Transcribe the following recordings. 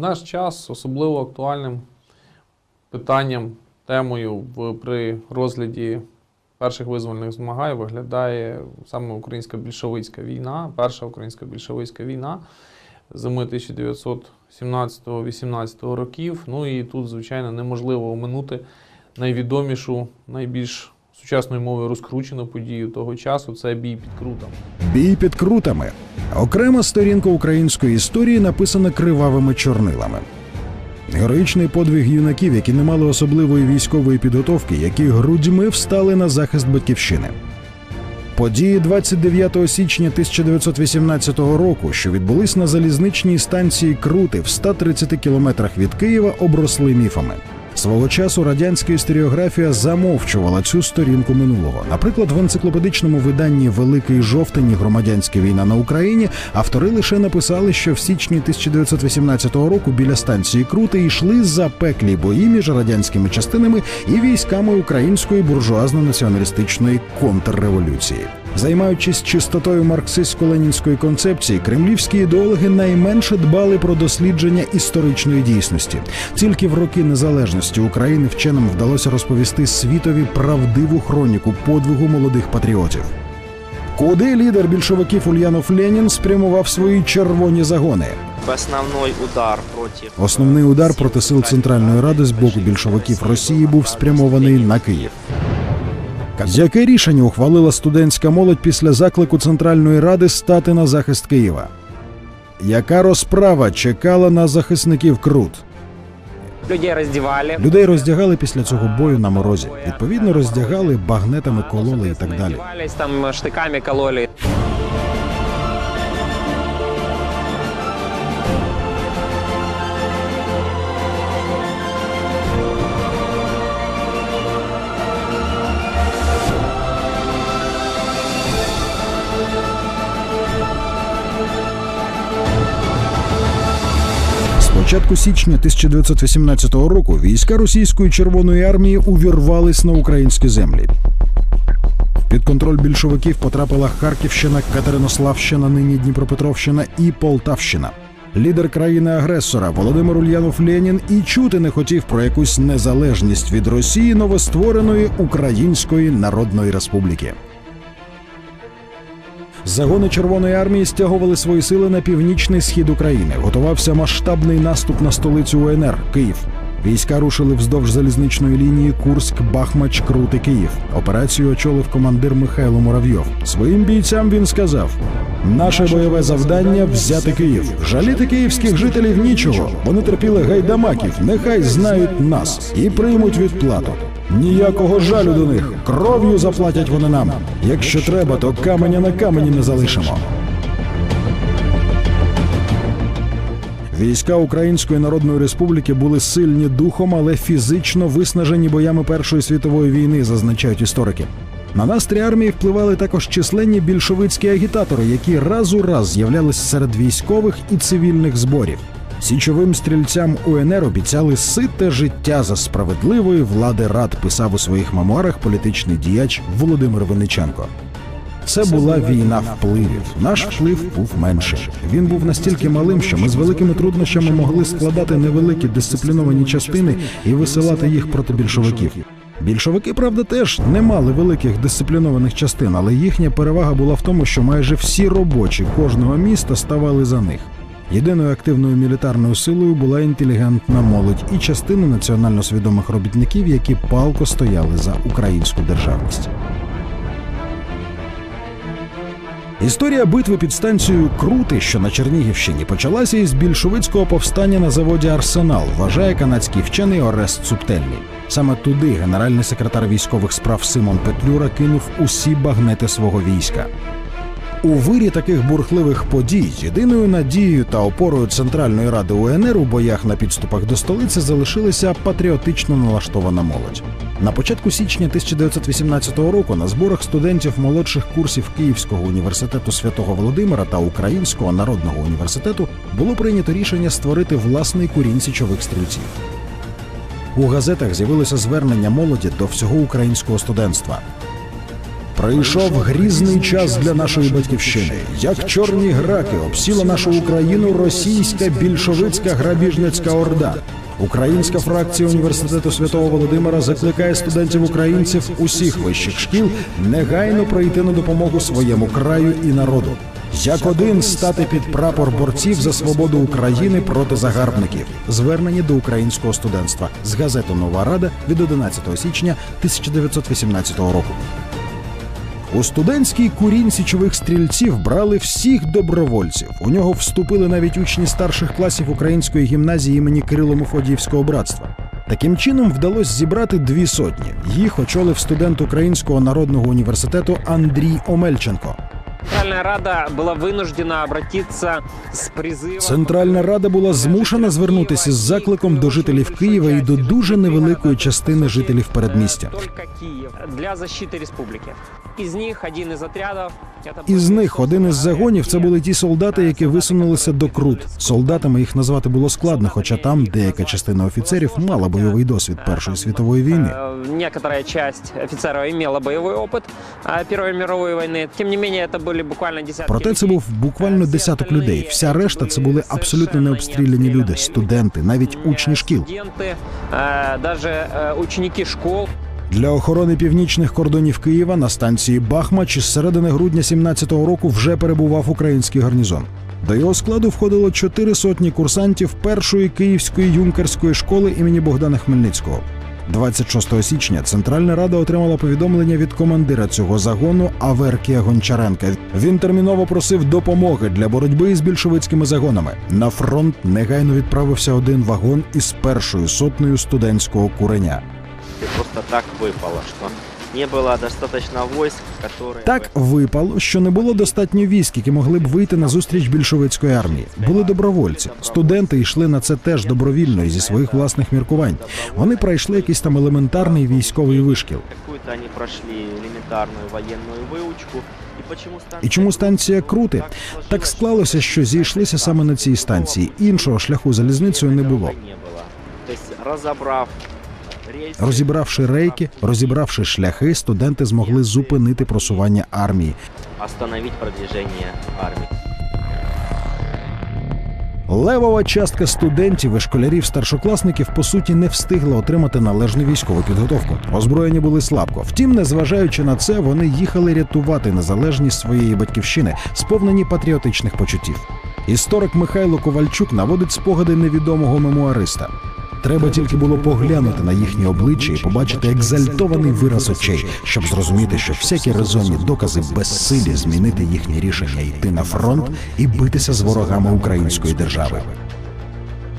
Наш час особливо актуальним питанням, темою в, при розгляді перших визвольних змагань виглядає саме українська більшовицька війна, перша українська більшовицька війна зими 1917-18 років. Ну і тут, звичайно, неможливо оминути найвідомішу, найбільш сучасною мовою розкручену подію того часу це бій під крутами. Бій під крутами. Окрема сторінка української історії написана кривавими чорнилами. Героїчний подвиг юнаків, які не мали особливої військової підготовки, які грудьми встали на захист батьківщини. Події 29 січня 1918 року, що відбулись на залізничній станції Крути в 130 кілометрах від Києва, обросли міфами. Свого часу радянська історіографія замовчувала цю сторінку минулого. Наприклад, в енциклопедичному виданні Великий жовтень громадянська війна на Україні автори лише написали, що в січні 1918 року біля станції Крути йшли запеклі бої між радянськими частинами і військами української буржуазно-націоналістичної контрреволюції. Займаючись чистотою марксистсько-ленінської концепції, кремлівські ідеологи найменше дбали про дослідження історичної дійсності. Тільки в роки незалежності України вченим вдалося розповісти світові правдиву хроніку подвигу молодих патріотів. Куди лідер більшовиків Ульянов Ленін спрямував свої червоні загони? Основной удар против... Основний удар проти сил Центральної Ради з боку більшовиків Росії був спрямований на Київ. Яке рішення ухвалила студентська молодь після заклику Центральної Ради стати на захист Києва? Яка розправа чекала на захисників Крут? Людей роздівали. Людей роздягали після цього бою на морозі. Відповідно, роздягали, багнетами кололи і так далі. Там штиками кололи. Початку січня 1918 року війська російської Червоної армії увірвались на українські землі. Під контроль більшовиків потрапила Харківщина, Катеринославщина, нині Дніпропетровщина і Полтавщина. Лідер країни-агресора Володимир Ульянов Ленін і чути не хотів про якусь незалежність від Росії новоствореної Української Народної Республіки. Загони Червоної армії стягували свої сили на північний схід України. Готувався масштабний наступ на столицю УНР Київ. Війська рушили вздовж залізничної лінії Курськ, Бахмач, Крути, Київ. Операцію очолив командир Михайло Муравйов. Своїм бійцям він сказав: наше бойове завдання взяти Київ. Жаліти київських жителів нічого. Вони терпіли гайдамаків. Нехай знають нас і приймуть відплату. Ніякого жалю до них. Кров'ю заплатять вони нам. Якщо треба, то каменя на камені не залишимо. Війська Української Народної Республіки були сильні духом, але фізично виснажені боями Першої світової війни, зазначають історики. На настрій армії впливали також численні більшовицькі агітатори, які раз у раз з'являлись серед військових і цивільних зборів. Січовим стрільцям УНР обіцяли сите життя за справедливої влади рад, писав у своїх мемуарах політичний діяч Володимир Винниченко. Це була війна впливів. Наш вплив був менший. Він був настільки малим, що ми з великими труднощами могли складати невеликі дисципліновані частини і висилати їх проти більшовиків. Більшовики, правда, теж не мали великих дисциплінованих частин, але їхня перевага була в тому, що майже всі робочі кожного міста ставали за них. Єдиною активною мілітарною силою була інтелігентна молодь і частина національно свідомих робітників, які палко стояли за українську державність. Історія битви під станцією Крути, що на Чернігівщині, почалася із більшовицького повстання на заводі Арсенал, вважає канадський вчений Орест Цуптельний. Саме туди генеральний секретар військових справ Симон Петлюра кинув усі багнети свого війська. У вирі таких бурхливих подій єдиною надією та опорою Центральної ради УНР у боях на підступах до столиці залишилася патріотично налаштована молодь. На початку січня 1918 року на зборах студентів молодших курсів Київського університету святого Володимира та Українського народного університету було прийнято рішення створити власний курінь січових стрільців. У газетах з'явилося звернення молоді до всього українського студентства. Прийшов грізний час для нашої батьківщини. Як чорні граки обсіла нашу Україну російська більшовицька грабіжницька орда. Українська фракція університету святого Володимира закликає студентів українців усіх вищих шкіл негайно прийти на допомогу своєму краю і народу. Як один стати під прапор борців за свободу України проти загарбників. Звернення до українського студентства з газети Нова Рада від 11 січня 1918 року. У студентській курінь січових стрільців брали всіх добровольців. У нього вступили навіть учні старших класів української гімназії імені Кирило Мефодіївського братства. Таким чином вдалося зібрати дві сотні. Їх очолив студент Українського народного університету Андрій Омельченко. Центральная Рада была вынуждена обратиться с призывом... Центральна рада була змушена звернутися з закликом до жителів Києва і до дуже невеликої частини жителів передмістя. Только Киев для защиты республики. Из них один из отрядов... это Із был них один із загонів це були ті солдати, які висунулися до Крут. Солдатами їх назвати було складно, хоча там деяка частина офіцерів мала бойовий досвід Першої світової війни. Э, Некоторая часть офицеров имела боевой опыт а, Первой мировой войны. Тем не менее, это были буквально десятки Проте це людей. був буквально десяток людей. Вся решта це були абсолютно необстріляні люди, студенти, навіть учні шкіл. Студенты, э, даже э, ученики школ. Для охорони північних кордонів Києва на станції Бахмач із середини грудня 17-го року вже перебував український гарнізон. До його складу входило чотири сотні курсантів першої київської юнкерської школи імені Богдана Хмельницького. 26 січня Центральна Рада отримала повідомлення від командира цього загону Аверкія Гончаренка. Він терміново просив допомоги для боротьби з більшовицькими загонами. На фронт негайно відправився один вагон із першою сотнею студентського куреня. Просто так випало, что не было достаточно войск, которые... Так випало, що не було достатньо військ, які могли б вийти на зустріч більшовицької армії. Були добровольці. Студенти йшли на це теж добровільно і зі своїх власних міркувань. Вони пройшли якийсь там елементарний військовий вишкіл. Какую-то они прошли элементарную военную выучку. И почему станция... І чому станція Крути? Так склалося, що зійшлися саме на цій станції. Іншого шляху залізницею не було. Не было. Розібравши рейки, розібравши шляхи, студенти змогли зупинити просування армії. остановить продвижение армии. Левова частка студентів і школярів старшокласників по суті не встигла отримати належну військову підготовку. Озброєні були слабко. Втім, незважаючи на це, вони їхали рятувати незалежність своєї батьківщини, сповнені патріотичних почуттів. Історик Михайло Ковальчук наводить спогади невідомого мемуариста. Треба тільки було поглянути на їхні обличчя і побачити екзальтований вираз очей, щоб зрозуміти, що всякі резонні докази безсилі змінити їхнє рішення йти на фронт і битися з ворогами української держави.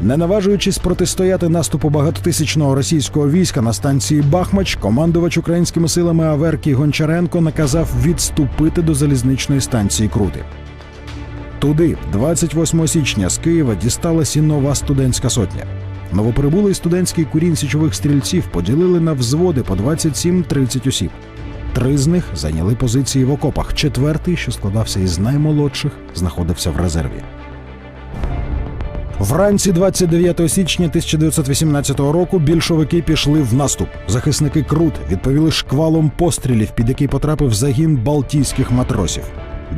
Не наважуючись протистояти наступу багатотисячного російського війська на станції Бахмач, командувач українськими силами Аверкій Гончаренко наказав відступити до залізничної станції Крути. Туди, 28 січня, з Києва дісталась і нова студентська сотня. Новоприбулий студентський курінь січових стрільців поділили на взводи по 27-30 осіб. Три з них зайняли позиції в окопах. Четвертий, що складався із наймолодших, знаходився в резерві. Вранці 29 січня 1918 року більшовики пішли в наступ. Захисники Крут відповіли шквалом пострілів, під який потрапив загін балтійських матросів.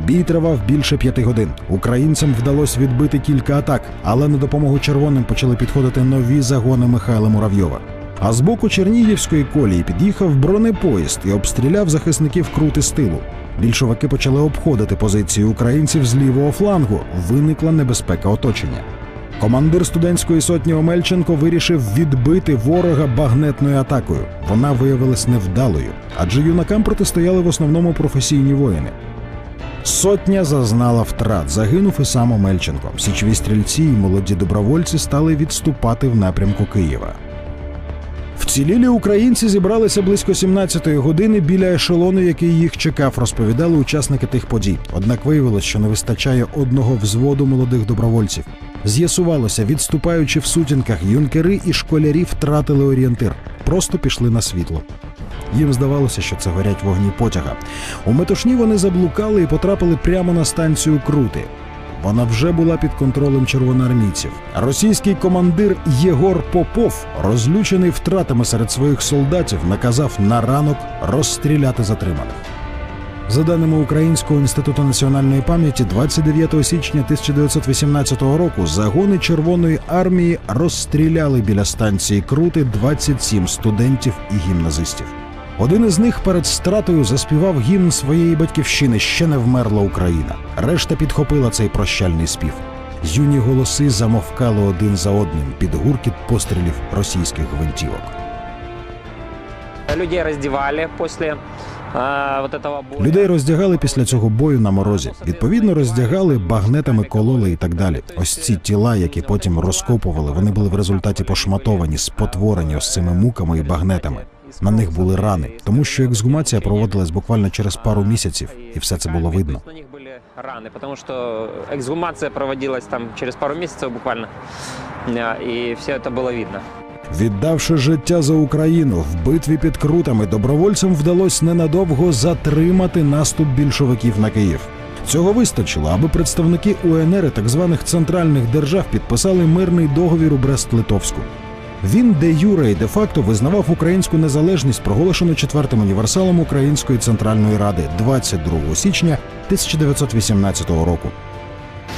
Бій тривав більше п'яти годин. Українцям вдалося відбити кілька атак, але на допомогу червоним почали підходити нові загони Михайла Муравйова. А з боку Чернігівської колії під'їхав бронепоїзд і обстріляв захисників крути з тилу. Більшовики почали обходити позиції українців з лівого флангу. Виникла небезпека оточення. Командир студентської сотні Омельченко вирішив відбити ворога багнетною атакою. Вона виявилась невдалою, адже юнакам протистояли в основному професійні воїни. Сотня зазнала втрат. Загинув і сам Омельченко. Січові стрільці і молоді добровольці стали відступати в напрямку Києва. Вцілілі українці зібралися близько 17-ї години біля ешелону, який їх чекав, розповідали учасники тих подій. Однак виявилось, що не вистачає одного взводу молодих добровольців. З'ясувалося, відступаючи в сутінках, юнкери і школярі втратили орієнтир, просто пішли на світло. Їм здавалося, що це горять вогні потяга. У метушні вони заблукали і потрапили прямо на станцію Крути. Вона вже була під контролем червоноармійців. Російський командир Єгор Попов, розлючений втратами серед своїх солдатів, наказав на ранок розстріляти затриманих. За даними Українського інституту національної пам'яті, 29 січня 1918 року загони Червоної армії розстріляли біля станції Крути 27 студентів і гімназистів. Один із них перед стратою заспівав гімн своєї батьківщини Ще не вмерла Україна. Решта підхопила цей прощальний спів. Юні голоси замовкали один за одним під гуркіт пострілів російських гвинтівок. Людей вот этого боя. Людей роздягали після цього бою на морозі. Відповідно, роздягали багнетами, кололи і так далі. Ось ці тіла, які потім розкопували, вони були в результаті пошматовані, спотворені ось цими муками і багнетами. На них були рани, тому що ексгумація проводилась буквально через пару місяців, і все це було видно. То есть На них были раны, потому что эксгумация проводилась там через пару месяцев буквально, А, и все это было видно. Віддавши життя за Україну в битві під крутами, добровольцям вдалося ненадовго затримати наступ більшовиків на Київ. Цього вистачило, аби представники УНР і так званих центральних держав підписали мирний договір у Брест-Литовську. Він де юре і де факто визнавав українську незалежність, проголошену четвертим універсалом Української центральної ради 22 січня 1918 року.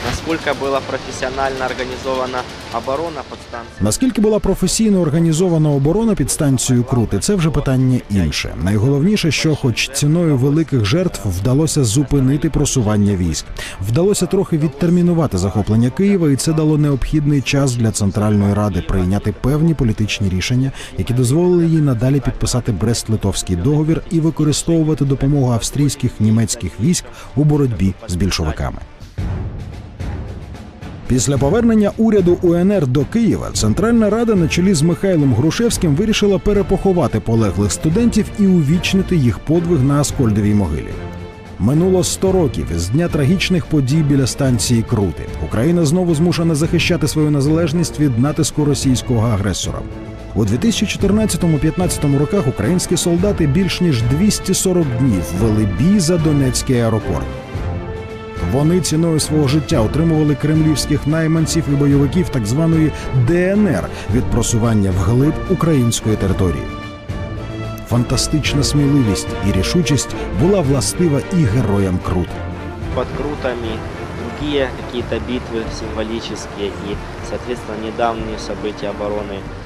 Насколько была профессионально организована оборона под станцией? Наскільки була професійно організована оборона під станцією Крути, це вже питання інше. Найголовніше, що, хоч ціною великих жертв, вдалося зупинити просування військ, вдалося трохи відтермінувати захоплення Києва, і це дало необхідний час для Центральної Ради прийняти певні політичні рішення, які дозволили їй надалі підписати Брест-Литовський договір і використовувати допомогу австрійських німецьких військ у боротьбі з більшовиками. Після повернення уряду УНР до Києва Центральна Рада на чолі з Михайлом Грушевським вирішила перепоховати полеглих студентів і увічнити їх подвиг на Аскольдовій могилі. Минуло 100 років з дня трагічних подій біля станції Крути. Україна знову змушена захищати свою незалежність від натиску російського агресора. У 2014-15 роках українські солдати більш ніж 240 днів вели бій за Донецький аеропорт. Вони ціною свого життя отримували кремлівських найманців і бойовиків так званої ДНР від просування вглиб української території. Фантастична сміливість і рішучість була властива і героям Крут. Под Крутами другие какие-то битвы символические и, соответственно, недавние события обороны Донецкого аэропорта.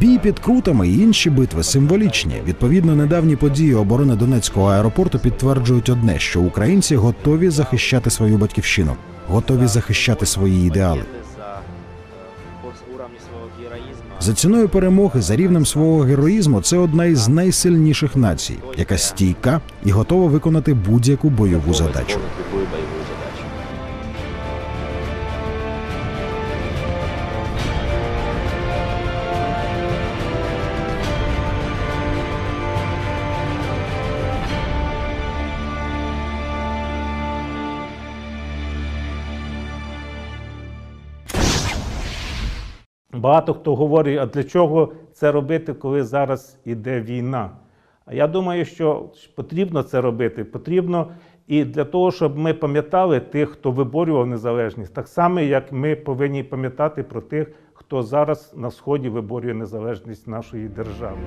Бій під крутами і інші битви символічні. Відповідно, недавні події оборони Донецького аеропорту підтверджують одне, що українці готові захищати свою батьківщину, готові захищати свої ідеали. Победы За, э, по уровню своего героизма. За ціною перемоги, за рівнем свого героїзму, це одна із найсильніших націй, яка стійка і готова виконати будь-яку бойову готовы задачу. исполнить любую боевую задачу. Багато хто говорить, а для чого це робити, коли зараз іде війна? А я думаю, що потрібно це робити. Потрібно і для того, щоб ми пам'ятали тих, хто виборював незалежність, так само, як ми повинні пам'ятати про тих, хто зараз на сході виборює незалежність нашої держави.